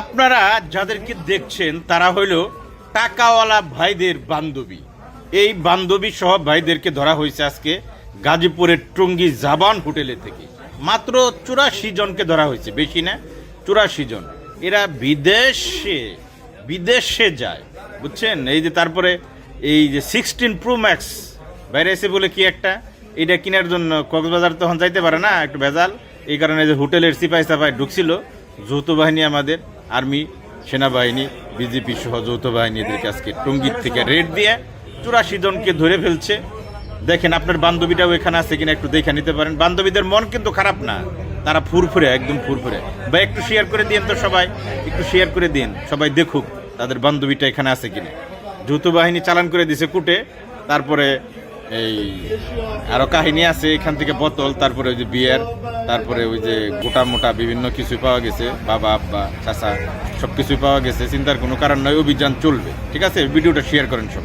আপনারা যাদেরকে দেখছেন, তারা হইল টাকাওয়ালা ভাইদের বান্ধবী। এই বান্ধবী সহ ভাইদেরকে ধরা হয়েছে আজকে গাজীপুরের টঙ্গী জাবান হোটেলে থেকে। মাত্র চুরাশি জনকে ধরা হয়েছে, বেশি না, চুরাশি জন। এরা বিদেশে বিদেশে যায়, বুঝছেন? এই যে তারপরে এই যে সিক্সটিন প্রো ম্যাক্স বাইরে বলে কি একটা? এটা কেনার জন্য কক্সবাজার তখন যাইতে পারে না, একটু ভেজাল। এই কারণে যে হোটেলের সিপাই সাপাই ঢুকছিল, যৌথ বাহিনী আমাদের। আর্মি, সেনাবাহিনী, বিজেপি সহ যৌথ বাহিনী এদেরকে আজকে টঙ্গির থেকে রেড দিয়ে চুরাশি জনকে ধরে ফেলছে। দেখেন আপনার বান্ধবীটাও এখানে আছে কিনা একটু দেখে নিতে পারেন। বান্ধবীদের মন কিন্তু খারাপ না। তারা ফুরফুরে, একদম ফুরফুরে। বা একটু শেয়ার করে দিন তো সবাই। একটু শেয়ার করে দিন। সবাই দেখুক তাদের বান্ধবীটা এখানে আছে কিনা। যৌথ বাহিনী চালান করে দিছে কুটে। তারপরে এই, আরও কাহিনী আছে, এখান থেকে বোতল, তারপরে ওই যে বিয়ের, তারপরে ওই যে গোটা মোটা বিভিন্ন কিছু পাওয়া গেছে, বাবা, আব্বা, চাচা সব কিছুই পাওয়া গেছে, চিন্তার কোনো কারণ নয় অভিযান চলবে, ঠিক আছে? ভিডিওটা শেয়ার করেন সবাই।